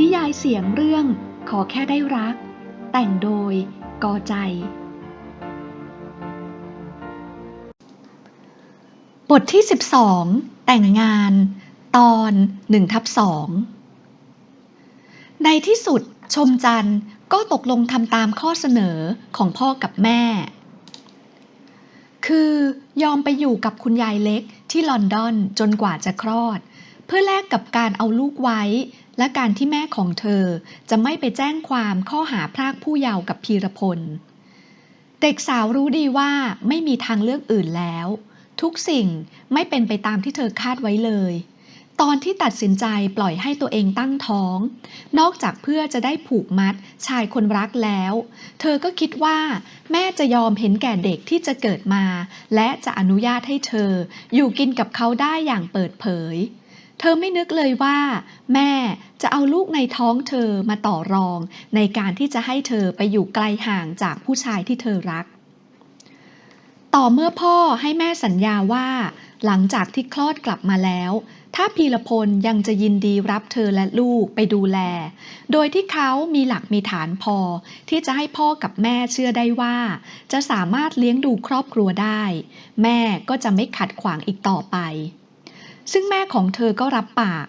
นิยายเสียงเรื่องขอแค่ได้รัก แต่งโดยกอใจ บทที่ 12 แต่งงาน ตอน1ทับ2ในที่สุดชมจันทร์ก็ตกลงทำตามข้อเสนอของพ่อกับแม่ คือยอมไปอยู่กับคุณยายเล็กที่ลอนดอนจนกว่าจะคลอด เพื่อแลกกับการเอาลูกไว้ และการที่แม่ของเธอจะไม่ไปแจ้งความข้อหาพรากผู้เยาว์กับพีรพล เด็กสาวรู้ดีว่าไม่มีทางเลือกอื่นแล้ว ทุกสิ่งไม่เป็นไปตามที่เธอคาดไว้เลย ตอนที่ตัดสินใจปล่อยให้ตัวเองตั้งท้อง นอกจากเพื่อจะได้ผูกมัดชายคนรักแล้ว เธอก็คิดว่า แม่จะยอมเห็นแก่เด็กที่จะเกิดมา และจะอนุญาตให้เธออยู่กินกับเขาได้อย่างเปิดเผย เธอไม่นึกเลยว่า แม่จะเอาลูกในท้องเธอมาต่อรอง ในการที่จะให้เธอไปอยู่ไกลห่างจากผู้ชายที่เธอรัก ต่อเมื่อพ่อให้แม่สัญญาว่า หลังจากที่คลอดกลับมาแล้ว ถ้าพีรพลยังจะยินดีรับเธอและลูกไปดูแล โดยที่เขามีหลักมีฐานพอ ที่จะให้พ่อกับแม่เชื่อได้ว่า จะสามารถเลี้ยงดูครอบครัวได้ แม่ก็จะไม่ขัดขวางอีกต่อไป ซึ่งแม่ของเธอก็รับปาก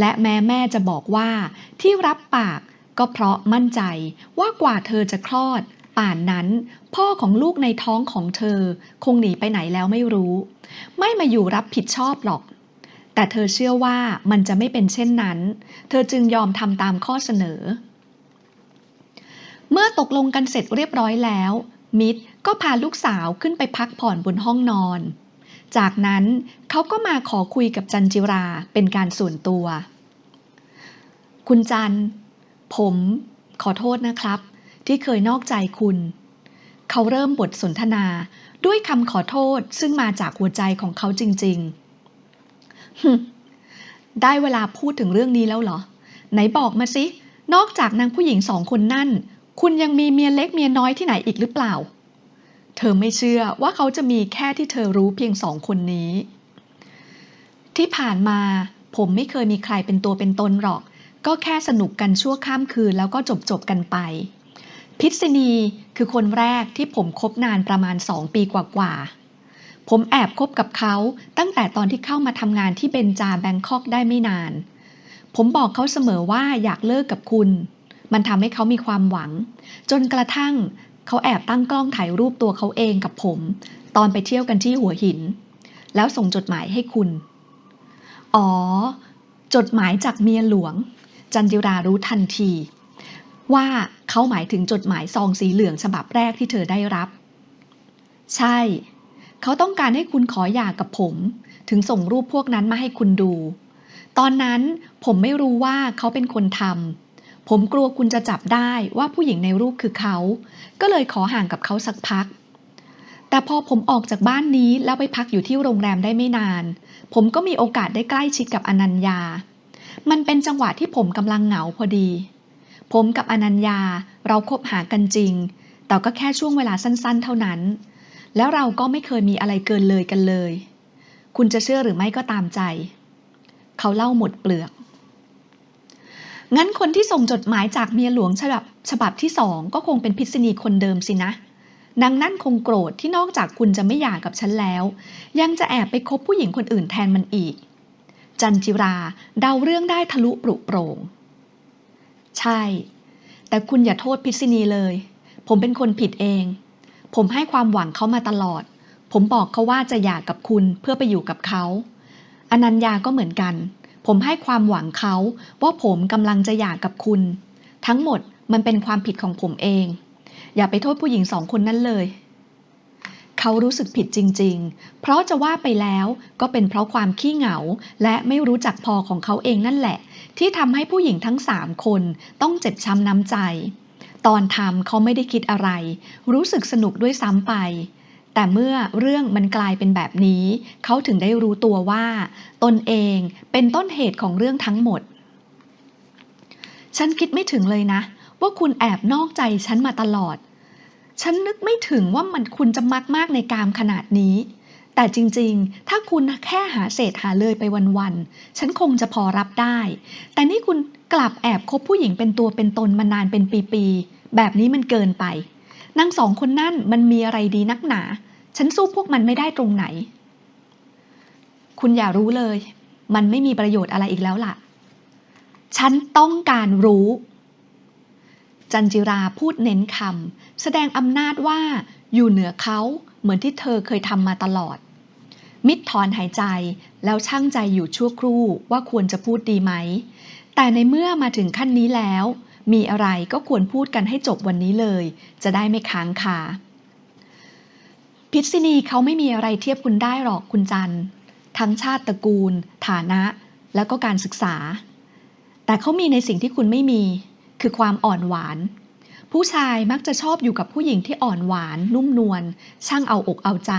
และแม้แม่จะบอกว่าที่รับปากก็เพราะมั่นใจว่ากว่าเธอจะคลอด ป่านนั้น พ่อของลูกในท้องของเธอคงหนีไปไหนแล้วไม่รู้ ไม่มาอยู่รับผิดชอบหรอก แต่เธอเชื่อว่ามันจะไม่เป็นเช่นนั้น เธอจึงยอมทำตามข้อเสนอ เมื่อตกลงกันเสร็จเรียบร้อยแล้ว มิตรก็พาลูกสาวขึ้นไปพักผ่อนบนห้องนอน จากนั้นเขาก็มาขอคุยกับจันจิราเป็นการส่วนตัว คุณจัน ผมขอโทษนะครับ ที่เคยนอกใจคุณ เขาเริ่มบทสนทนาด้วยคำขอโทษซึ่งมาจากหัวใจของเขาจริงๆ ได้เวลาพูดถึงเรื่องนี้แล้วเหรอ ไหนบอกมาสิ นอกจากนางผู้หญิงสองคนนั่น คุณยังมีเมียเล็กเมียน้อยที่ไหนอีกหรือเปล่า เธอไม่เชื่อว่าเขาจะมีแค่ที่เธอรู้เพียงสองคนนี้ ที่ผ่านมาผมไม่เคยมีใครเป็นตัวเป็นตนหรอก ก็แค่สนุกกันชั่วข้ามคืนแล้วก็จบจบกันไป พิษณีคือคนแรกที่ผมคบนานประมาณสองปีกว่าๆ ผมแอบคบกับเขาตั้งแต่ตอนที่เข้ามาทำงานที่เบนจาแบงคอกได้ไม่นาน ผมบอกเขาเสมอว่าอยากเลิกกับคุณ มันทำให้เขามีความหวัง จนกระทั่ง เขาแอบตั้งกล้องถ่ายรูปตัวเขาเองกับผม ตอนไปเที่ยวกันที่หัวหิน แล้วส่งจดหมายให้คุณ อ๋อ จดหมายจากเมียหลวง จันจิรารู้ทันที ว่าเขาหมายถึงจดหมายซองสีเหลืองฉบับแรกที่เธอได้รับ ใช่ เขาต้องการให้คุณขอหย่ากับผม ถึงส่งรูปพวกนั้นมาให้คุณดู ตอนนั้นผมไม่รู้ว่าเขาเป็นคนทำ ผมกลัวคุณจะจับได้ว่าผู้หญิงในรูปคือเขา ก็เลยขอห่างกับเขาสักพัก แต่พอผมออกจากบ้านนี้แล้วไปพักอยู่ที่โรงแรมได้ไม่นาน ผมก็มีโอกาสได้ใกล้ชิดกับอนัญญา มันเป็นจังหวะที่ผมกำลังเหงาพอดี ผมกับอนัญญาเราคบหากันจริง แต่ก็แค่ช่วงเวลาสั้น ๆ เท่านั้น แล้วเราก็ไม่เคยมีอะไรเกินเลยกันเลย คุณจะเชื่อหรือไม่ก็ตามใจ เขาเล่าหมดเปลือก งั้นคนที่ส่งจดหมายจากเมียหลวงฉบับฉบับที่สองก็คงเป็นพิษณีคนเดิมสินะนางนั่นคงโกรธที่นอกจากคุณจะไม่หย่ากับฉันแล้ว ยังจะแอบไปคบผู้หญิงคนอื่นแทนมันอีก จันจิราเดาเรื่องได้ทะลุปรุโปร่ง ใช่ แต่คุณอย่าโทษพิษณีเลย ผมเป็นคนผิดเอง ผมให้ความหวังเขามาตลอด ผมบอกเขาว่าจะหย่ากับคุณเพื่อไปอยู่กับเขาอนัญญาก็เหมือนกัน ผมให้ความหวังเขาว่าผมกำลังจะหย่ากับคุณ ทั้งหมดมันเป็นความผิดของผมเอง อย่าไปโทษผู้หญิงสองคนนั้นเลย เขารู้สึกผิดจริง ๆ เพราะจะว่าไปแล้วก็เป็นเพราะความขี้เหงา และไม่รู้จักพอของเขาเองนั่นแหละ ที่ทำให้ผู้หญิงทั้งสามคนต้องเจ็บช้ำน้ำใจ ตอนทำเขาไม่ได้คิดอะไร รู้สึกสนุกด้วยซ้ำไป แต่เมื่อเรื่องมันกลายเป็นแบบนี้ เขาถึงได้รู้ตัวว่า ตนเองเป็นต้นเหตุของเรื่องทั้งหมด ฉันคิดไม่ถึงเลยนะ ว่าคุณแอบนอกใจฉันมาตลอด ฉันนึกไม่ถึงว่ามันคุณจะมักมากในกามขนาดนี้ แต่จริงๆ ถ้าคุณแค่หาเศษหาเลยไปวันๆ ฉันคงจะพอรับได้ แต่นี่คุณกลับแอบคบผู้หญิงเป็นตัวเป็นตนมานานเป็นปีๆ แบบนี้มันเกินไป นางสองคนนั่นมันมีอะไรดีนักหนา ฉันสู้พวกมันไม่ได้ตรงไหน คุณอย่ารู้เลย มันไม่มีประโยชน์อะไรอีกแล้วล่ะ ฉันต้องการรู้ จันจิราพูดเน้นคำแสดงอำนาจว่าอยู่เหนือเขาเหมือนที่เธอเคยทำมาตลอด มิดถอนหายใจแล้วช่างใจอยู่ชั่วครู่ว่าควรจะพูดดีไหม แต่ในเมื่อมาถึงขั้นนี้แล้ว มีอะไรก็ควรพูดกันให้จบวันนี้เลย จะได้ไม่ค้างคาพิษณีเขาไม่มีอะไรเทียบคุณได้หรอกคุณจันทั้งชาติตระกูล ฐานะ แล้วก็การศึกษา แต่เขามีในสิ่งที่คุณไม่มี คือความอ่อนหวาน ผู้ชายมักจะชอบอยู่กับผู้หญิงที่อ่อนหวาน นุ่มนวลช่างเอาอกเอาใจ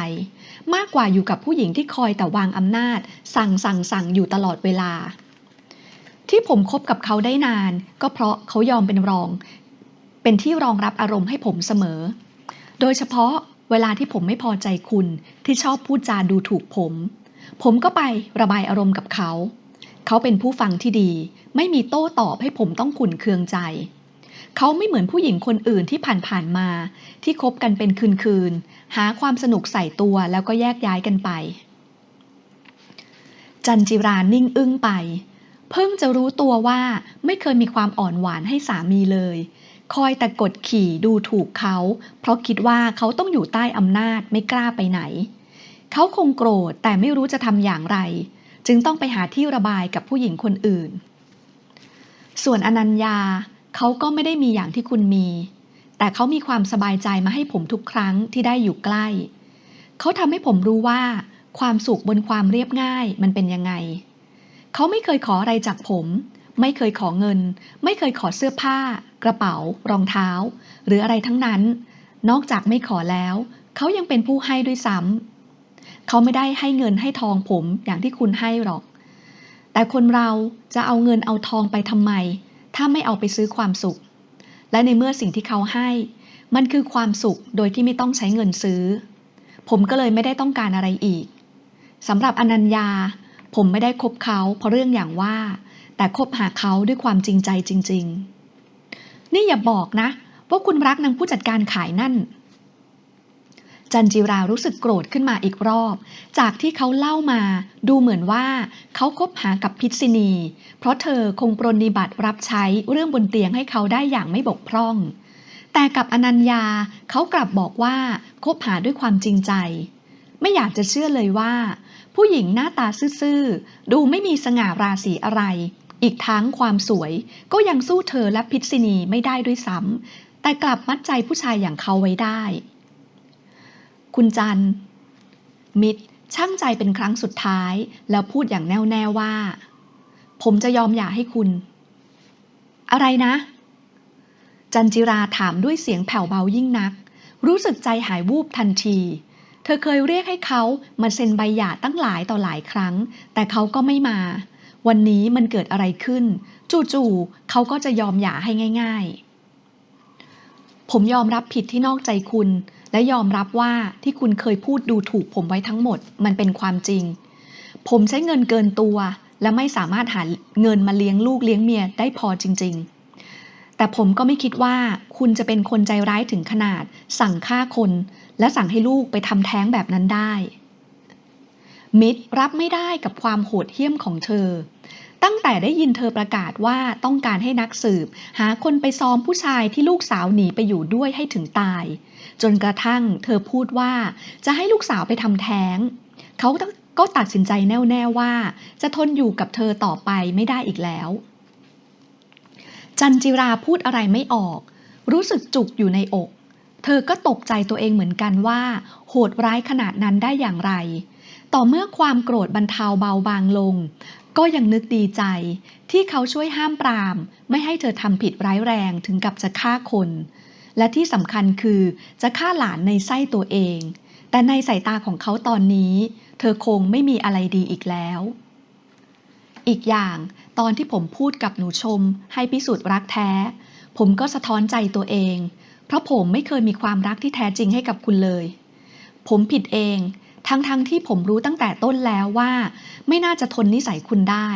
มากกว่าอยู่กับผู้หญิงที่คอยแต่วางอำนาจ สั่งสั่งสั่งอยู่ตลอดเวลา ที่ผมคบกับเขาได้นาน ก็เพราะเขายอมเป็นรอง เป็นที่รองรับอารมณ์ให้ผมเสมอ โดยเฉพาะเวลาที่ผมไม่พอใจคุณที่ชอบพูดจาดูถูกผม ผมก็ไประบายอารมณ์กับเขา เขาเป็นผู้ฟังที่ดี ไม่มีโต้ตอบให้ผมต้องขุนเคืองใจ เขาไม่เหมือนผู้หญิงคนอื่นที่ผ่านๆมา ที่คบกันเป็นคืนๆหาความสนุกใส่ตัวแล้วก็แยกย้ายกันไป จันจิรานิ่งอึ้งไป เพิ่งจะรู้ตัวว่าไม่เคยมีความอ่อนหวานให้สามีเลย คอยแต่กดขี่ดูถูกเขา เพราะคิดว่าเขาต้องอยู่ใต้อำนาจไม่กล้าไปไหน เขาคงโกรธแต่ไม่รู้จะทำอย่างไร จึงต้องไปหาที่ระบายกับผู้หญิงคนอื่น ส่วนอนัญญาเขาก็ไม่ได้มีอย่างที่คุณมี แต่เขามีความสบายใจมาให้ผมทุกครั้งที่ได้อยู่ใกล้ เขาทำให้ผมรู้ว่า ความสุขบนความเรียบง่ายมันเป็นยังไง เขาไม่เคยขออะไรจากผม ไม่เคยขอเงิน ไม่เคยขอเสื้อผ้า กระเป๋า รองเท้า หรืออะไรทั้งนั้น นอกจากไม่ขอแล้ว เขายังเป็นผู้ให้ด้วยซ้ำเขาไม่ได้ให้เงินให้ทองผมอย่างที่คุณให้หรอก แต่คนเราจะเอาเงินเอาทองไปทำไม ถ้าไม่เอาไปซื้อความสุข และในเมื่อสิ่งที่เขาให้ มันคือความสุขโดยที่ไม่ต้องใช้เงินซื้อ ผมก็เลยไม่ได้ต้องการอะไรอีกสำหรับอนัญญา ผมไม่ได้คบเขาเพราะเรื่องอย่างว่า แต่คบหาเขาด้วยความจริงใจจริง ๆ นี่อย่าบอกนะว่าคุณรักนางผู้จัดการขายนั่น จันจิรารู้สึกโกรธขึ้นมาอีกรอบ จากที่เขาเล่ามาดูเหมือนว่าเขาคบหากับพิษณี เพราะเธอคงปรนนิบัติรับใช้เรื่องบนเตียงให้เขาได้อย่างไม่บกพร่อง แต่กับอนัญญาเขากลับบอกว่าคบหาด้วยความจริงใจ ไม่อยากจะเชื่อเลยว่า ผู้หญิงหน้าตาซื่อๆ ดูไม่มีสง่าราศีอะไร อีกทั้งความสวยก็ยังสู้เธอและพิษณีไม่ได้ด้วยซ้ำแต่กลับมัดใจผู้ชายอย่างเขาไว้ได้ คุณจัน มิตรช่างใจเป็นครั้งสุดท้าย แล้วพูดอย่างแน่วแน่ว่า ผมจะยอมหย่าให้คุณ อะไรนะ จันจิราถามด้วยเสียงแผ่วเบายิ่งนัก รู้สึกใจหายวูบทันที เธอเคยเรียกให้เขามาเซ็นใบหย่าตั้งหลายต่อหลายครั้ง แต่เขาก็ไม่มา วันนี้มันเกิดอะไรขึ้น จู่ๆเขาก็จะยอมหย่าให้ง่าย ๆ ผมยอมรับผิดที่นอกใจคุณ และยอมรับว่าที่คุณเคยพูดดูถูกผมไว้ทั้งหมด มันเป็นความจริง ผมใช้เงินเกินตัว และไม่สามารถหาเงินมาเลี้ยงลูกเลี้ยงเมียได้พอจริง ๆ แต่ผมก็ไม่คิดว่าคุณจะเป็นคนใจร้ายถึงขนาด สั่งฆ่าคน และสั่งให้ลูกไปทำแท้งแบบนั้นได้ มิตรรับไม่ได้กับความโหดเหี้ยมของเธอ ตั้งแต่ได้ยินเธอประกาศว่าต้องการให้นักสืบ หาคนไปซ้อมผู้ชายที่ลูกสาวหนีไปอยู่ด้วยให้ถึงตาย จนกระทั่งเธอพูดว่าจะให้ลูกสาวไปทำแท้ง เขาก็ตัดสินใจแน่วแน่ว่า จะทนอยู่กับเธอต่อไปไม่ได้อีกแล้ว จันจิราพูดอะไรไม่ออก รู้สึกจุกอยู่ในอก เธอก็ตกใจตัวเองเหมือนกันว่า โหดร้ายขนาดนั้นได้อย่างไร ต่อเมื่อความโกรธบรรเทาเบาบางลง ก็ยังนึกดีใจ ที่เขาช่วยห้ามปราม ไม่ให้เธอทำผิดร้ายแรงถึงกับจะฆ่าคน และที่สำคัญคือจะฆ่าหลานในไส้ตัวเอง แต่ในสายตาของเขาตอนนี้ เธอคงไม่มีอะไรดีอีกแล้วอีกอย่าง ตอนที่ผมพูดกับหนูชม ให้พิสูจน์รักแท้ ผมก็สะท้อนใจตัวเอง เพราะผมไม่เคยมีความรักที่แท้จริงให้กับคุณเลย ผมผิดเอง ทั้งๆทที่ผมรู้ตั้งแต่ต้นแล้วว่า ไม่น่าจะทนนิสัยคุณได้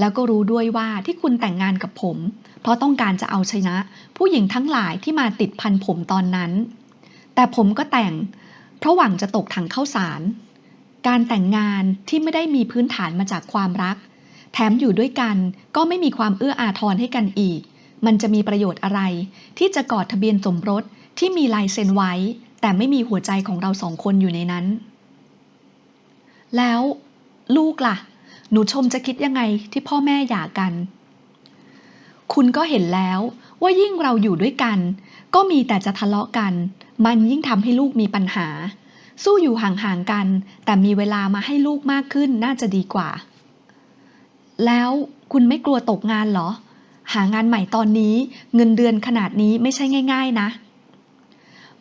แล้วก็รู้ด้วยว่าที่คุณแต่งงานกับผม เพราะต้องการจะเอาชนะ ผู้หญิงทั้งหลายที่มาติดพันผมตอนนั้น แต่ผมก็แต่ง เพราะหวังจะตกถังเข้าสาร การแต่งงานที่ไม่ได้มีพื้นฐานมาจากความรัก แถมอยู่ด้วยกันก็ไม่มีความเอื้ออาทรให้กันอีก มันจะมีประโยชน์อะไร ที่จะกอดทะเบียนสมรสที่มีลายเซ็นไว้ แต่ไม่มีหัวใจของเราสองคนอยู่ในนั้น แล้วลูกล่ะ หนูชมจะคิดยังไงที่พ่อแม่หย่ากัน คุณก็เห็นแล้วว่ายิ่งเราอยู่ด้วยกัน ก็มีแต่จะทะเลาะกัน มันยิ่งทำให้ลูกมีปัญหา สู้อยู่ห่างๆกัน แต่มีเวลามาให้ลูกมากขึ้นน่าจะดีกว่า แล้วคุณไม่กลัวตกงานเหรอ หางานใหม่ตอนนี้เงินเดือนขนาดนี้ไม่ใช่ง่าย ๆ นะ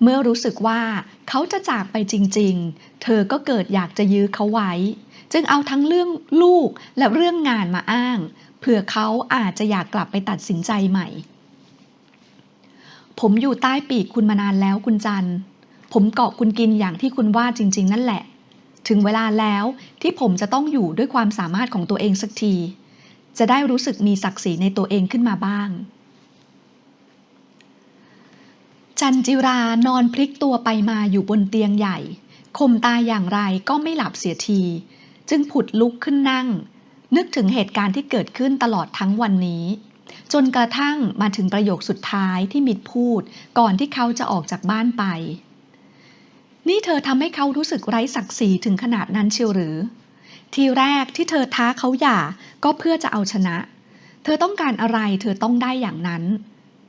เมื่อรู้สึกว่าเขาจะจากไปจริง ๆ เธอก็เกิดอยากจะยื้อเขาไว้ จึงเอาทั้งเรื่องลูกและเรื่องงานมาอ้าง เผื่อเขาอาจจะอยากกลับไปตัดสินใจใหม่ ผมอยู่ใต้ปีกคุณมานานแล้วคุณจันผมเกาะคุณกินอย่างที่คุณว่าจริง ๆ นั่นแหละ ถึงเวลาแล้วที่ผมจะต้องอยู่ด้วยความสามารถของตัวเองสักที จะได้รู้สึกมีศักดิ์ศรีในตัวเองขึ้นมาบ้าง จันจิรานอนพลิกตัวไปมาอยู่บนเตียงใหญ่ คมตาอย่างไรก็ไม่หลับเสียที จึงผุดลุกขึ้นนั่ง นึกถึงเหตุการณ์ที่เกิดขึ้นตลอดทั้งวันนี้ จนกระทั่งมาถึงประโยคสุดท้ายที่มิดพูดก่อนที่เขาจะออกจากบ้านไป นี่เธอทำให้เขารู้สึกไร้ศักดิ์ศรีถึงขนาดนั้นเชียวหรือ ทีแรกที่เธอท้าเขาหย่าก็เพื่อจะเอาชนะ เธอต้องการอะไรเธอต้องได้อย่างนั้น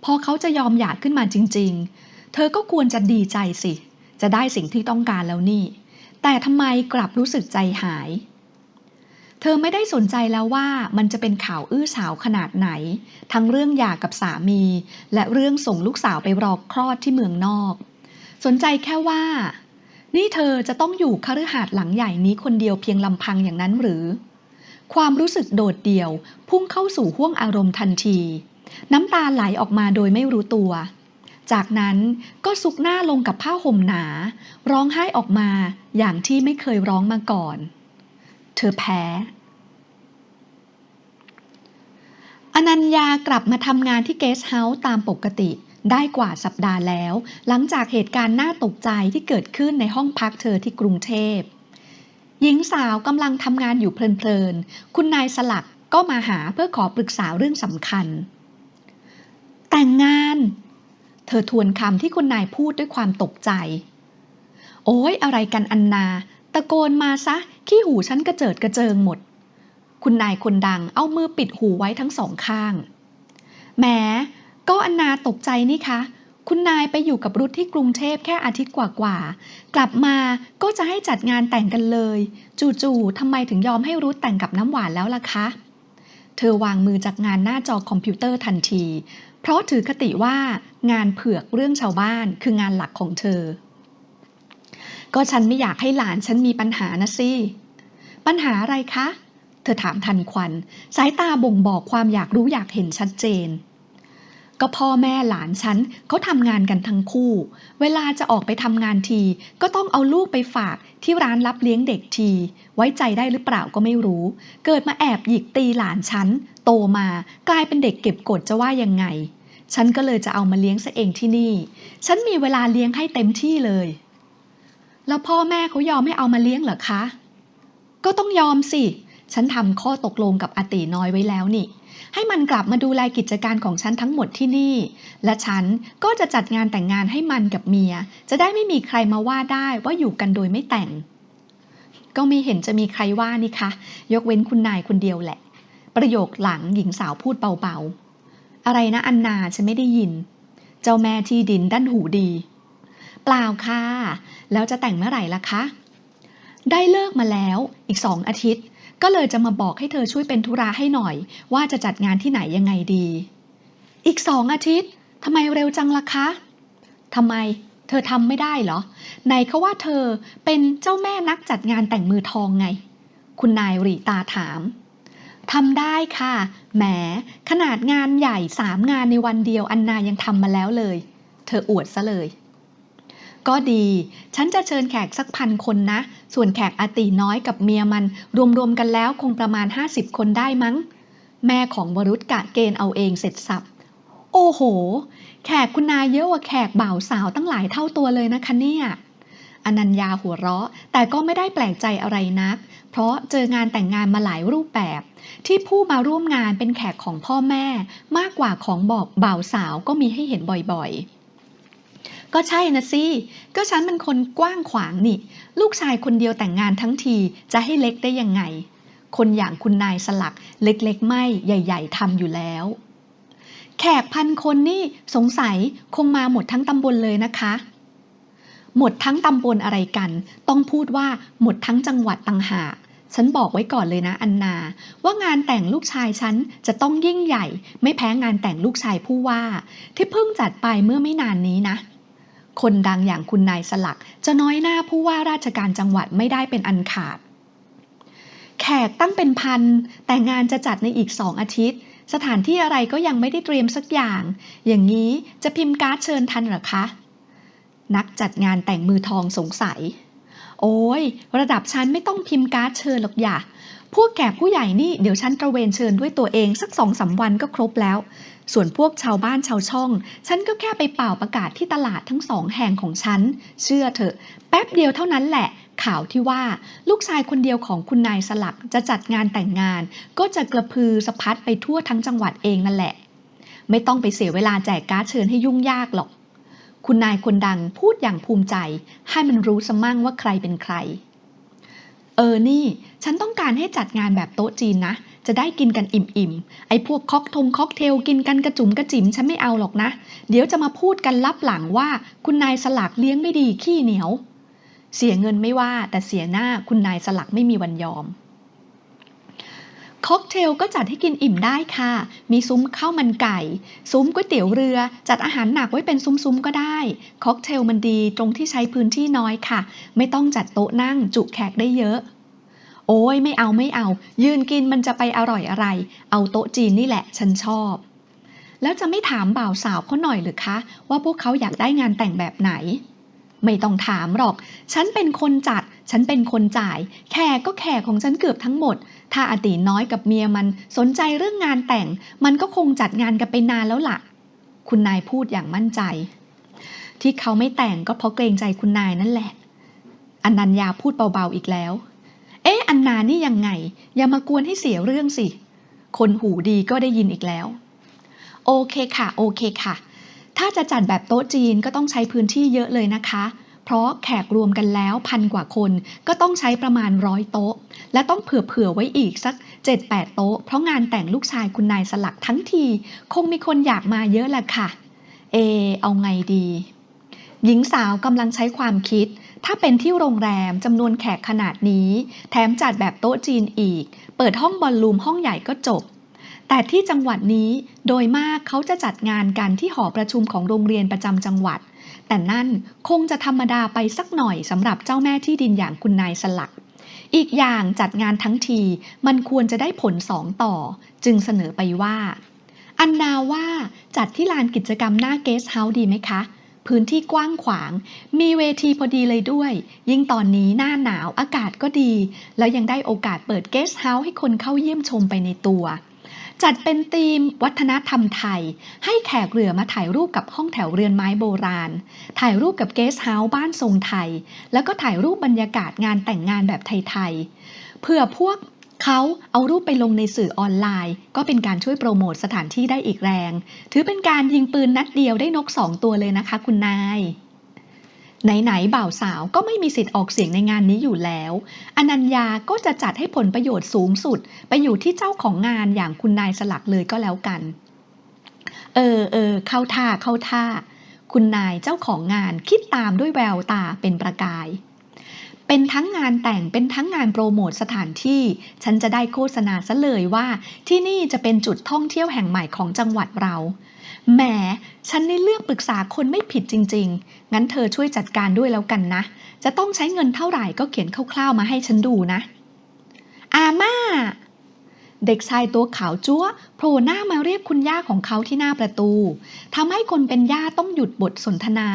พอเขาจะยอมหย่าขึ้นมาจริง ๆ เธอก็ควรจะดีใจสิ จะได้สิ่งที่ต้องการแล้วนี่ แต่ทำไมกลับรู้สึกใจหาย เธอไม่ได้สนใจแล้วว่ามันจะเป็นข่าวอื้อฉาวขนาดไหน ทั้งเรื่องหย่ากับสามี และเรื่องส่งลูกสาวไปรอคลอดที่เมืองนอก สนใจแค่ว่า นี่เธอจะต้องอยู่คฤหาสน์หลังใหญ่นี้คนเดียวเพียงลำพังอย่างนั้นหรือ ความรู้สึกโดดเดี่ยว พุ่งเข้าสู่ห้วงอารมณ์ทันที น้ำตาไหลออกมาโดยไม่รู้ตัว จากนั้นก็ซุกหน้าลงกับผ้าห่มหนา ร้องไห้ออกมาอย่างที่ไม่เคยร้องมาก่อน เธอแพ้อนัญญากลับมาทำงานที่เกสต์เฮาส์ตามปกติ ได้กว่าสัปดาห์แล้ว หลังจากเหตุการณ์น่าตกใจที่เกิดขึ้นในห้องพักเธอที่กรุงเทพ หญิงสาวกำลังทำงานอยู่เพลินๆ คุณนายสลักก็มาหาเพื่อขอปรึกษาเรื่องสำคัญ แต่งงาน เธอทวนคำที่คุณนายพูดด้วยความตกใจ โอ้ยอะไรกันอันนา ตะโกนมาซะ ขี้หูฉันกระเจิดกระเจิงหมด คุณนายคนดังเอามือปิดหูไว้ทั้งสองข้างแหม ก็อันนาตกใจนี่คะ คุณนายไปอยู่กับรุทที่กรุงเทพแค่อาทิตย์กว่าๆ กลับมาก็จะให้จัดงานแต่งกันเลย จู่ๆทำไมถึงยอมให้รุทแต่งกับน้ำหวานแล้วล่ะคะ เธอวางมือจากงานหน้าจอคอมพิวเตอร์ทันที เพราะถือคติว่างานเผือกเรื่องชาวบ้านคืองานหลักของเธอ ก็ฉันไม่อยากให้หลานฉันมีปัญหานะสิ ปัญหาอะไรคะ เธอถามทันควัน สายตาบ่งบอกความอยากรู้อยากเห็นชัดเจน ก็พ่อแม่หลานฉันเขาทำงานกันทั้งคู่ เวลาจะออกไปทำงานที ก็ต้องเอาลูกไปฝากที่ร้านรับเลี้ยงเด็กที ไว้ใจได้หรือเปล่าก็ไม่รู้ เกิดมาแอบหยิกตีหลานฉัน โตมากลายเป็นเด็กเก็บกดจะว่ายังไง ฉันก็เลยจะเอามาเลี้ยงซะเองที่นี่ ฉันมีเวลาเลี้ยงให้เต็มที่เลย แล้วพ่อแม่เขายอมให้เอามาเลี้ยงเหรอคะ ก็ต้องยอมสิ ฉันทำข้อตกลงกับอาตีน้อยไว้แล้วนี่ ให้มันกลับมาดูแลกิจการของฉันทั้งหมดที่นี่ และฉันก็จะจัดงานแต่งงานให้มันกับเมีย จะได้ไม่มีใครมาว่าได้ว่าอยู่กันโดยไม่แต่ง ก็ไม่เห็นจะมีใครว่านี่คะ ยกเว้นคุณนายคนเดียวแหละ ประโยคหลังหญิงสาวพูดเบาๆ อะไรนะอันนาฉันไม่ได้ยิน เจ้าแม่ที่ดินด้านหูดี เปล่าค่ะ แล้วจะแต่งเมื่อไหร่ล่ะคะ ได้เลิกมาแล้วอีกสองอาทิตย์ ก็เลยจะมาบอกให้เธอช่วยเป็นธุระให้หน่อย ว่าจะจัดงานที่ไหนยังไงดี อีกสองอาทิตย์ทำไมเร็วจังล่ะคะทำไมเธอทำไม่ได้เหรอไหนเขาว่าเธอเป็นเจ้าแม่นักจัดงานแต่งมือทองไง คุณนายรีตาถามทำได้ค่ะ แหม ขนาดงานใหญ่สามงานในวันเดียวอันนายังทำมาแล้วเลย เธออวดซะเลย ก็ดี ฉันจะเชิญแขกสักพันคนนะ ส่วนแขกอาตีน้อยกับเมียมัน รวมๆกันแล้วคงประมาณ 50 คนได้มั้ง แม่ของวรุษกะเกณฑ์เอาเองเสร็จสับ โอ้โห แขกคุณนายเยอะกว่าแขกบ่าวสาวตั้งหลายเท่าตัวเลยนะคะเนี่ยอนัญญาหัวเราะ แต่ก็ไม่ได้แปลกใจอะไรนัก เพราะเจองานแต่งงานมาหลายรูปแบบ ที่ผู้มาร่วมงานเป็นแขกของพ่อแม่ มากกว่าของบอกบ่าวสาวก็มีให้เห็นบ่อยๆ ก็ใช่นะสิ ก็ฉันเป็นคนกว้างขวางนี่ ลูกชายคนเดียวแต่งงานทั้งทีจะให้เล็กได้ยังไง คนอย่างคุณนายสลักเล็กๆ ไม่ใหญ่ ๆทำอยู่แล้ว แขกพันคนนี่สงสัยคงมาหมดทั้งตำบลเลยนะคะ หมดทั้งตำบลอะไรกัน ต้องพูดว่าหมดทั้งจังหวัดต่างหากฉันบอกไว้ก่อนเลยนะอันนา ว่างานแต่งลูกชายฉันจะต้องยิ่งใหญ่ ไม่แพ้งานแต่งลูกชายผู้ว่า ที่เพิ่งจัดไปเมื่อไม่นานนี้นะ คนดังอย่างคุณนายสลัก จะน้อยหน้าผู้ว่าราชการจังหวัดไม่ได้เป็นอันขาด แขกตั้งเป็นพัน แต่งานจะจัดในอีกสองอาทิตย์ สถานที่อะไรก็ยังไม่ได้เตรียมสักอย่าง อย่างนี้จะพิมพ์การ์ดเชิญทันหรอคะ นักจัดงานแต่งมือทองสงสัย โอ้ย ระดับฉันไม่ต้องพิมพ์การ์ดเชิญหรอกอย่าพวกแขกผู้ใหญ่นี่เดี๋ยวฉันตระเวนเชิญด้วยตัวเองสักสองสาวันก็ครบแล้ว ส่วนพวกชาวบ้านชาวช่อง ฉันก็แค่ไปเป่าประกาศที่ตลาดทั้งสองแห่งของฉัน เชื่อเถอะ แป๊บเดียวเท่านั้นแหละ ข่าวที่ว่าลูกชายคนเดียวของคุณนายสลักจะจัดงานแต่งงาน ก็จะกระพือสะพัดไปทั่วทั้งจังหวัดเองนั่นแหละ ไม่ต้องไปเสียเวลาแจกการ์ดเชิญให้ยุ่งยากหรอก คุณนายคนดังพูดอย่างภูมิใจ ให้มันรู้สมั่งว่าใครเป็นใคร เออนี่ ฉันต้องการให้จัดงานแบบโต๊ะจีนนะ จะได้กินกันอิ่มๆ ไอ้พวกค็อกทงค็อกเทลกินกันกระจุ๋มกระจิ๋มฉันไม่เอาหรอกนะ เดี๋ยวจะมาพูดกันลับหลังว่าคุณนายสลักเลี้ยงไม่ดีขี้เหนียว เสียเงินไม่ว่าแต่เสียหน้าคุณนายสลักไม่มีวันยอมค็อกเทลก็จัดให้กินอิ่มได้ค่ะ มีซุ้มข้าวมันไก่ ซุ้มก๋วยเตี๋ยวเรือ จัดอาหารหนักไว้เป็นซุ้มๆก็ได้ ค็อกเทลมันดีตรงที่ใช้พื้นที่น้อยค่ะ ไม่ต้องจัดโต๊ะนั่งจุแขกได้เยอะ โอ้ยไม่เอาไม่เอา ยืนกินมันจะไปอร่อยอะไร เอาโต๊ะจีนนี่แหละ ฉันชอบ แล้วจะไม่ถามบ่าวสาวเขาหน่อยหรือคะ ว่าพวกเขาอยากได้งานแต่งแบบไหน ไม่ต้องถามหรอก ฉันเป็นคนจัด ฉันเป็นคนจ่าย แขกก็แขกของฉันเกือบทั้งหมด ถ้าอาตีน้อยกับเมียมันสนใจเรื่องงานแต่ง มันก็คงจัดงานกันไปนานแล้วล่ะ คุณนายพูดอย่างมั่นใจ ที่เขาไม่แต่งก็เพราะเกรงใจคุณนายนั่นแหละอนัญญาพูดเบาๆอีกแล้ว เอ๊ะอันนานี่ยังไง อย่ามากวนให้เสียเรื่องสิ คนหูดีก็ได้ยินอีกแล้ว โอเคค่ะ โอเคค่ะ ถ้าจะจัดแบบโต๊ะจีนก็ต้องใช้พื้นที่เยอะเลยนะคะ เพราะแขกรวมกันแล้วพันกว่าคนก็ต้องใช้ประมาณร้อยโต๊ะ และต้องเผื่อๆไว้อีกสัก 7-8 โต๊ะ เพราะงานแต่งลูกชายคุณนายสลักทั้งที คงมีคนอยากมาเยอะแหละค่ะ เอ เอาไงดี หญิงสาวกำลังใช้ความคิด ถ้าเป็นที่โรงแรมจำนวนแขกขนาดนี้ แถมจัดแบบโต๊ะจีนอีก เปิดห้องบอลลูมห้องใหญ่ก็จบ แต่ที่จังหวัดนี้โดยมากเขาจะจัดงานกันที่หอประชุมของโรงเรียนประจำจังหวัด แต่นั่นคงจะธรรมดาไปสักหน่อยสำหรับเจ้าแม่ที่ดินอย่างคุณนายสลัก อีกอย่างจัดงานทั้งทีมันควรจะได้ผลสองต่อ จึงเสนอไปว่าอันนาว่าจัดที่ลานกิจกรรมหน้าเกสเฮาส์ดีไหมคะ พื้นที่กว้างขวาง มีเวทีพอดีเลยด้วย ยิ่งตอนนี้หน้าหนาวอากาศก็ดี แล้วยังได้โอกาสเปิดเกสต์เฮาส์ให้คนเข้าเยี่ยมชมไปในตัว จัดเป็นธีม วัฒนธรรมไทย ให้แขกเรือมาถ่ายรูปกับห้องแถวเรือนไม้โบราณ ถ่ายรูปกับเกสต์เฮาส์บ้านทรงไทย แล้วก็ถ่ายรูปบรรยากาศงานแต่งงานแบบไทยๆเพื่อพวก เขาเอารูปไปลงในสื่อออนไลน์ ก็เป็นการช่วยโปรโมทสถานที่ได้อีกแรง ถือเป็นการยิงปืนนัดเดียวได้นกสองตัวเลยนะคะ คุณนายไหนๆบ่าวสาวก็ไม่มีสิทธิ์ออกเสียงในงานนี้อยู่แล้ว อนัญญาก็จะจัดให้ผลประโยชน์สูงสุด ไปอยู่ที่เจ้าของงานอย่างคุณนายสลักเลยก็แล้วกัน เออเออเข้าท่าเข้าท่า คุณนายเจ้าของงานคิดตามด้วยแววตาเป็นประกาย เป็นทั้งงานแต่งเป็นทั้งงานโปรโมทสถานที่ ฉันจะได้โฆษณาซะเลยว่า ที่นี่จะเป็นจุดท่องเที่ยวแห่งใหม่ของจังหวัดเราแหมฉันนี่เลือกปรึกษาคนไม่ผิดจริง ๆ งั้นเธอช่วยจัดการด้วยแล้วกันนะ จะต้องใช้เงินเท่าไหร่ก็เขียนคร่าวๆมาให้ฉันดูนะ อาม่า เด็กชายตัวขาวจั๊วโผล่หน้ามาเรียกคุณย่าของเขาที่หน้าประตูทำให้คนเป็นย่าต้องหยุดบทสนทนา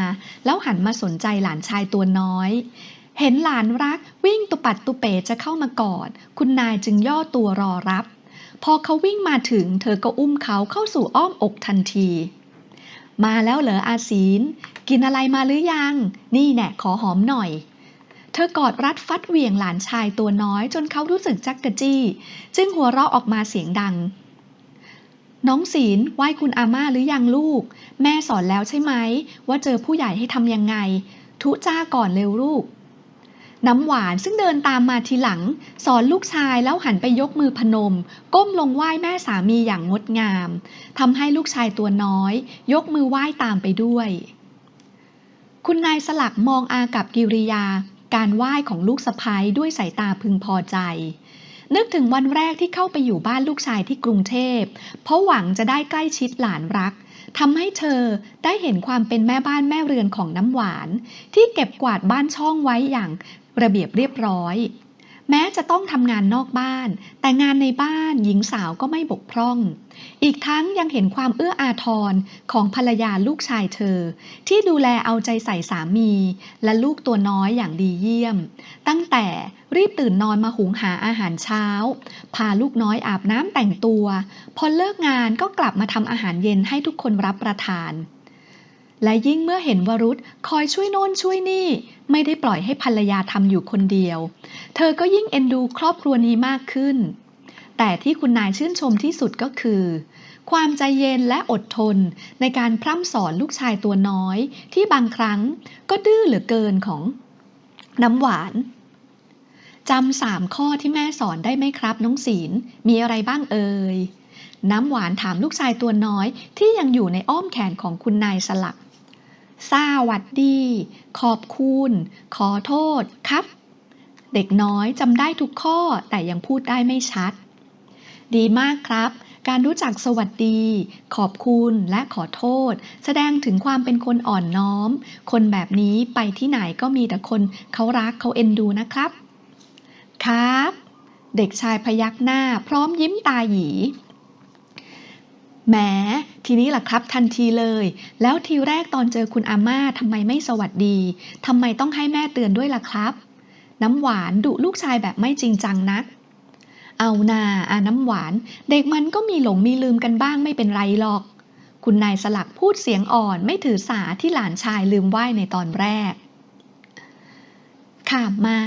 แล้วหันมาสนใจหลานชายตัวน้อย เห็นหลานรักวิ่งตุปัดตุเป๋จะเข้ามากอด คุณนายจึงย่อตัวรอรับ พอเขาวิ่งมาถึง เธอก็อุ้มเขาเข้าสู่อ้อมอกทันที มาแล้วเหรออาศีน กินอะไรมาหรือยัง นี่แน่ขอหอมหน่อยเธอกอดรัดฟัดเหวี่ยงหลานชายตัวน้อยจนเขารู้สึกจักกะจี้ จึงหัวเราะออกมาเสียงดัง น้องศีลไหว้คุณอาม่าหรือยังลูก แม่สอนแล้วใช่ไหม ว่าเจอผู้ใหญ่ให้ทำยังไง ทุจ้าก่อนเร็วลูก น้ำหวานซึ่งเดินตามมาทีหลัง สอนลูกชายแล้วหันไปยกมือพนม ก้มลงไหว้แม่สามีอย่างงดงามทำให้ลูกชายตัวน้อย ยกมือไหว้ตามไปด้วย คุณนายสลักมองอากับกิริยา การไหว้ของลูกสะพ้ยด้วยสายตาพึงพอใจ นึกถึงวันแรกที่เข้าไปอยู่บ้านลูกชายที่กรุงเทพ เพราะหวังจะได้ใกล้ชิดหลานรักทำให้เธอได้เห็นความเป็นแม่บ้านแม่เรือนของน้ำหวาน ที่เก็บกวาดบ้านช่องไว้อย่าง ระเบียบเรียบร้อย แม้จะต้องทำงานนอกบ้าน แต่งานในบ้านหญิงสาวก็ไม่บกพร่อง อีกทั้งยังเห็นความเอื้ออาทรของภรรยาลูกชายเธอ ที่ดูแลเอาใจใส่สามี และลูกตัวน้อยอย่างดีเยี่ยม ตั้งแต่รีบตื่นนอนมาหุงหาอาหารเช้า พาลูกน้อยอาบน้ำแต่งตัว พอเลิกงานก็กลับมาทำอาหารเย็นให้ทุกคนรับประทาน และยิ่งเมื่อเห็นวรุษคอยช่วยโน่นช่วยนี่ ไม่ได้ปล่อยให้ภรรยาทำอยู่คนเดียว เธอก็ยิ่งเอ็นดูครอบครัวนี้มากขึ้น แต่ที่คุณนายชื่นชมที่สุดก็คือ ความใจเย็นและอดทนในการพร่ำสอนลูกชายตัวน้อย ที่บางครั้งก็ดื้อเหลือเกินของน้ำหวานจำสามข้อที่แม่สอนได้ไหมครับ น้องศีลมีอะไรบ้างเอ่ยน้ำหวานถามลูกชายตัวน้อยที่ยังอยู่ในอ้อมแขนของคุณนายสลัก สวัสดี ขอบคุณ ขอโทษครับ เด็กน้อยจำได้ทุกข้อแต่ยังพูดได้ไม่ชัด ดีมากครับ การรู้จักสวัสดี ขอบคุณและขอโทษ แสดงถึงความเป็นคนอ่อนน้อม คนแบบนี้ไปที่ไหนก็มีแต่คนเขารักเขาเอ็นดูนะครับ ครับ เด็กชายพยักหน้าพร้อมยิ้มตาหยี แหม ทีนี้ล่ะครับทันทีเลย แล้วทีแรกตอนเจอคุณอาม่าทำไมไม่สวัสดีทำไมต้องให้แม่เตือนด้วยล่ะครับ น้ำหวานดุลูกชายแบบไม่จริงจังนัก เอานาอาน้ำหวาน เด็กมันก็มีหลงมีลืมกันบ้างไม่เป็นไรหรอก คุณนายสลักพูดเสียงอ่อนไม่ถือสาที่หลานชายลืมไหว้ในตอนแรก ค่ะม้า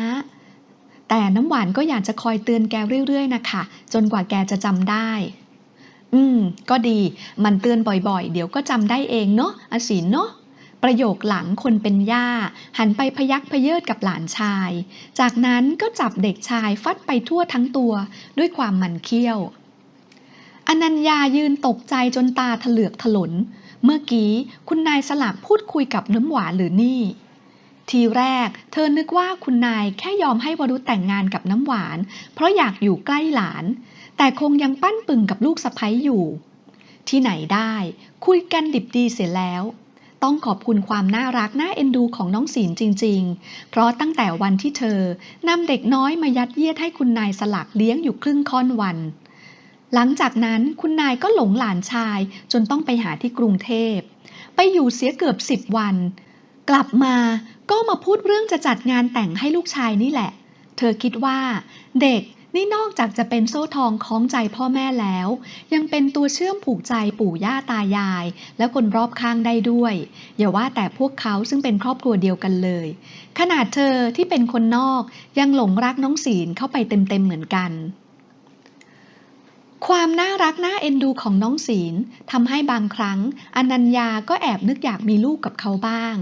แต่น้ำหวานก็อยากจะคอยเตือนแกเรื่อยๆนะคะ จนกว่าแกจะจำได้ อืม ก็ดี มันเตือนบ่อยๆ เดี๋ยวก็จำได้เองเนาะอาศินเนาะ ประโยคหลังคนเป็นย่า หันไปพยักพเยิดกับหลานชาย จากนั้นก็จับเด็กชายฟัดไปทั่วทั้งตัว ด้วยความหมันเคี้ยว อนัญญายืนตกใจจนตาถลือกถลน เมื่อกี้คุณนายสลักพูดคุยกับน้ำหวานหรือนี่ทีแรกเธอนึกว่าคุณนายแค่ยอมให้วรุษแต่งงานกับน้ำหวาน เพราะอยากอยู่ใกล้หลาน แต่คงยังปั้นปึงกับลูกสะใภ้อยู่ ที่ไหนได้คุยกันดิบดีเสียแล้ว ต้องขอบคุณความน่ารักน่าเอ็นดูของน้องศีลจริง ๆ เพราะตั้งแต่วันที่เธอนำเด็กน้อยมายัดเยียดให้คุณนายสลักเลี้ยงอยู่ครึ่งค่อนวัน หลังจากนั้นคุณนายก็หลงหลานชายจนต้องไปหาที่กรุงเทพ ไปอยู่เสียเกือบสิบวัน กลับมาก็มาพูดเรื่องจะจัดงานแต่งให้ลูกชายนี่แหละ เธอคิดว่าเด็ก นี่นอกจากจะเป็นโซ่ทองคล้องใจพ่อแม่แล้ว ยังเป็นตัวเชื่อมผูกใจปู่ย่าตายาย และคนรอบข้างได้ด้วย อย่าว่าแต่พวกเขาซึ่งเป็นครอบครัวเดียวกันเลย ขนาดเธอที่เป็นคนนอกยังหลงรักน้องศีลเข้าไปเต็มๆเหมือนกันความน่ารักน่าเอ็นดูของน้องศีลทำให้บางครั้ง อนัญญาก็แอบนึกอยากมีลูกกับเขาบ้าง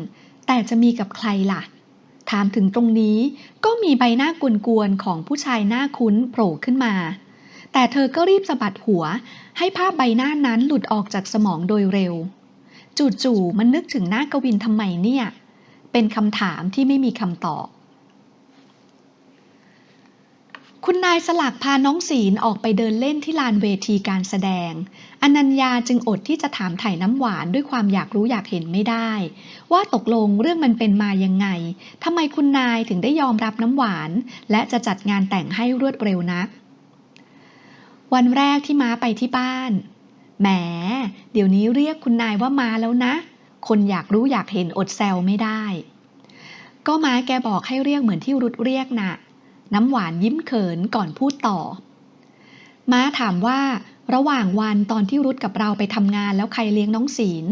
แต่จะมีกับใครล่ะ ถามถึงตรงนี้ก็มีใบหน้ากวนๆของผู้ชายหน้าคุ้นโผล่ขึ้นมา แต่เธอก็รีบสะบัดหัว ให้ภาพใบหน้านั้นหลุดออกจากสมองโดยเร็ว จู่ๆมันนึกถึงหน้ากวินทำไมเนี่ย เป็นคำถามที่ไม่มีคำตอบ คุณนายสลักพาน้องศีลออกไปเดินเล่นที่ลานเวทีการแสดง อนัญญาจึงอดที่จะถามไถ่น้ำหวานด้วยความอยากรู้อยากเห็นไม่ได้ ว่าตกลงเรื่องมันเป็นมายังไงทำไมคุณนายถึงได้ยอมรับน้ำหวาน และจะจัดงานแต่งให้รวดเร็วนัก วันแรกที่ม้าไปที่บ้าน แหม เดี๋ยวนี้เรียกคุณนายว่ามาแล้วนะ คนอยากรู้อยากเห็นอดแซวไม่ได้ ก็ม้าแกบอกให้เรียกเหมือนที่รุดเรียกน่ะ น้ำหวานยิ้มเขินก่อนพูดต่อ ม้าถามว่า ระหว่างวันตอนที่รุดกับเราไปทำงานแล้วใครเลี้ยงน้องศีล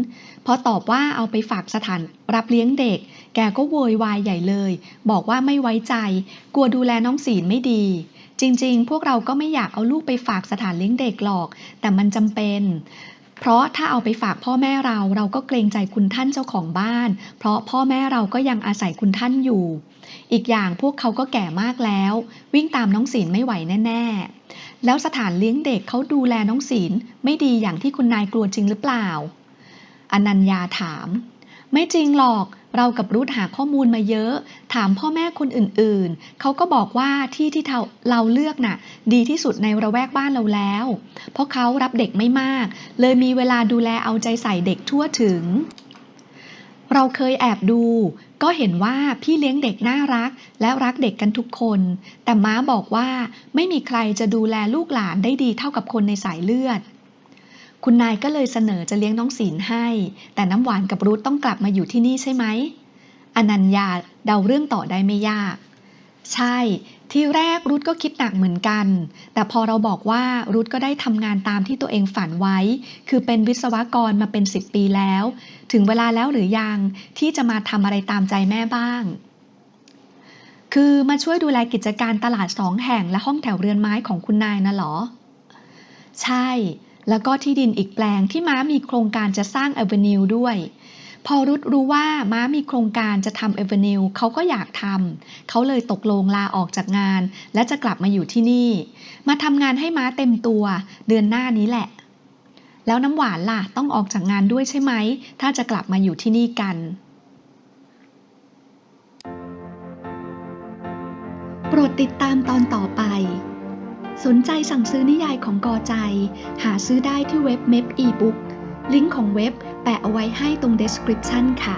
พอตอบว่าเอาไปฝากสถานรับเลี้ยงเด็ก แกก็โวยวายใหญ่เลย บอกว่าไม่ไว้ใจ กลัวดูแลน้องศีลไม่ดี จริงๆ พวกเราก็ไม่อยากเอาลูกไปฝากสถานเลี้ยงเด็กหรอก แต่มันจำเป็นเพราะถ้าเอาไปฝากพ่อแม่เราเราก็เกรงใจคุณท่านเจ้าของบ้าน เพราะพ่อแม่เราก็ยังอาศัยคุณท่านอยู่ อีกอย่างพวกเขาก็แก่มากแล้ว วิ่งตามน้องศีลไม่ไหวแน่ ๆ แล้วสถานเลี้ยงเด็กเขาดูแลน้องศีลไม่ดีอย่างที่คุณนายกลัวจริงหรือเปล่า อนัญญาถาม ไม่จริงหรอกเรากับรุธหาข้อมูลมาเยอะ ถามพ่อแม่คนอื่นๆ เขาก็บอกว่าที่ที่เราเลือกน่ะ ดีที่สุดในระแวกบ้านเราแล้ว เพราะเขารับเด็กไม่มาก เลยมีเวลาดูแลเอาใจใส่เด็กทั่วถึง เราเคยแอบดู ก็เห็นว่าพี่เลี้ยงเด็กน่ารัก และรักเด็กกันทุกคน แต่ม้าบอกว่าไม่มีใครจะดูแลลูกหลานได้ดีเท่ากับคนในสายเลือด คุณนายก็เลยเสนอจะเลี้ยงน้องศีลให้ แต่น้ำหวานกับรุตต้องกลับมาอยู่ที่นี่ใช่ไหมอนัญญาเดาเรื่องต่อได้ไม่ยาก ใช่ ที่แรกรุธก็คิดหนักเหมือนกัน แต่พอเราบอกว่ารุธก็ได้ทำงานตามที่ตัวเองฝันไว้ คือเป็นวิศวกรมาเป็น 10 ปีแล้ว ถึงเวลาแล้วหรือยังที่จะมาทำอะไรตามใจแม่บ้าง คือมาช่วยดูแลกิจการตลาดสองแห่งและห้องแถวเรือนไม้ของคุณนายนะหรอ ใช่ แล้วก็ที่ดินอีกแปลงที่ม้ามีโครงการจะสร้างอเวนิวด้วย พอรุธรู้ว่าม้ามีโครงการจะทำแอเวนิวเขาก็อยากทำเขาเลยตกลงลาออกจากงาน และจะกลับมาอยู่ที่นี่ มาทำงานให้ม้าเต็มตัว เดือนหน้านี้แหละ แล้วน้ำหวานล่ะต้องออกจากงานด้วยใช่ไหม ถ้าจะกลับมาอยู่ที่นี่กันโปรดติดตามตอนต่อไป สนใจสั่งซื้อนิยายของกอใจ หาซื้อได้ที่เว็บเม p อีบุ๊ก ลิงก์ของเว็บแปะเอาไว้ให้ตรง description ค่ะ